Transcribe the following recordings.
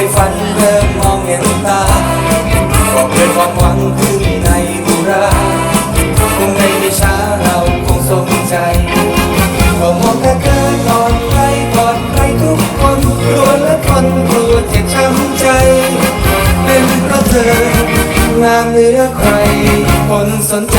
ไห้ฝันเพิ่มมองเห็นตาก็เกิดความหวังขึ้นในบุราคงในไม่ช้าเราคงสมใจก็มองแต่เกินอนใครกอนใครทุกคนล้วนและคนกลัวเจ็ช้ำใจ เป็นเพราะเธองามเหนือใครคนสนใจ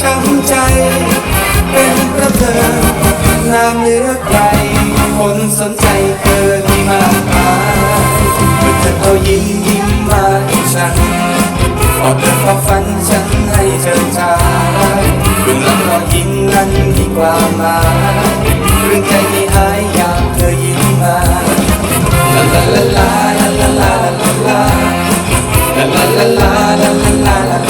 ช้ำใจ เป็นเพระเธองามเหลือใครคนสนใจเธอมีมากมายเมื่อเธอเอายิ้มยิ้มมาให้ฉันบอกเธอความฝันฉันให้เชิญชายเบื้องหลังรอยยิ้มนั้นมีความหมายเรื่องใจที่หายอยากเธอยิ้มมาลาลาลาลาลาลาลาลา La la la la la la la la la La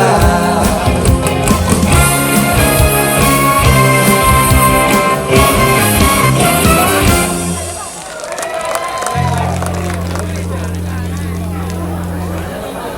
ลา